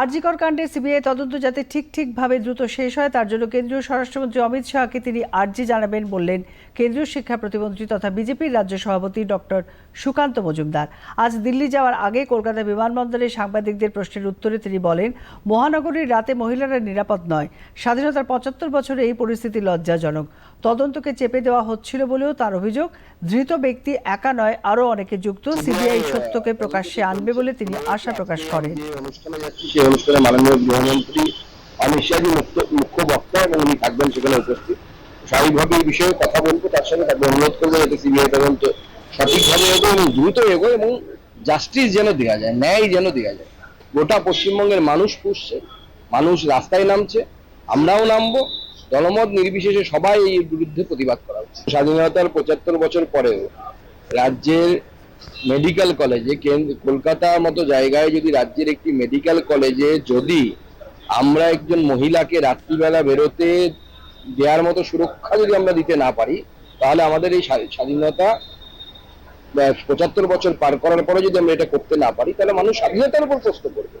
আরজিকর কাণ্ডে সিবিআই তদন্ত যাতে ঠিক ঠিকভাবে দ্রুত শেষ হয়, তার জন্য কেন্দ্রীয় স্বরাষ্ট্রমন্ত্রী অমিত শাহকে তিনি আর্জি জানাবেন বললেন কেন্দ্রীয় শিক্ষা প্রতিমন্ত্রী তথা বিজেপির রাজ্য সভাপতি ডক্টর সুকান্ত মজুমদার। আজ দিল্লি যাওয়ার আগে কলকাতা বিমানবন্দরে সাংবাদিকদের প্রশ্নের উত্তরে তিনি বলেন, মহানগরীর রাতে মহিলারা নিরাপদ নয়। স্বাধীনতার পঁচাত্তর বছরে এই পরিস্থিতি লজ্জাজনক। তদন্তকে চেপে দেওয়া হচ্ছিল বলেও তার অভিযোগ, ধৃত ব্যক্তি একা নয়, আরও অনেকে যুক্ত। সিবিআই সত্যকে প্রকাশ্যে আনবে বলে তিনি আশা প্রকাশ করেন। যে অনুষ্ঠানে মাননীয় গৃহমন্ত্রী অমিত শাহজি মুখ্য বক্তা এবং উনি থাকবেন সেখানে উপস্থিত। স্বাভাবিকভাবে এই বিষয়ে কথা বলব, তার সঙ্গে তাকে অনুরোধ করব যাতে সিবিআই তদন্ত সঠিকভাবে এগো এবং দ্রুত এগো এবং জাস্টিস যেন দেওয়া যায়, ন্যায় যেন দেওয়া যায়। গোটা পশ্চিমবঙ্গের মানুষ পুষছে, মানুষ রাস্তায় নামছে, আমরাও নামবো, দলমত নির্বিশেষে সবাই এই বিরুদ্ধে প্রতিবাদ করা হচ্ছে স্বাধীনতার পঁচাত্তর বছর পরেও রাজ্যের মেডিকেল কলেজে কলকাতার মতো জায়গায় যদি রাজ্যের একটি মেডিকেল কলেজে যদি আমরা একজন মহিলাকে রাত্রিবেলা বেরোতে দেওয়ার মতো সুরক্ষা যদি আমরা দিতে না পারি, তাহলে আমাদের এই স্বা- স্বাধীনতা পঁচাত্তর বছর পার করার পরে যদি আমরা এটা করতে না পারি, তাহলে মানুষ স্বাধীনতার উপর প্রশ্ন করবে।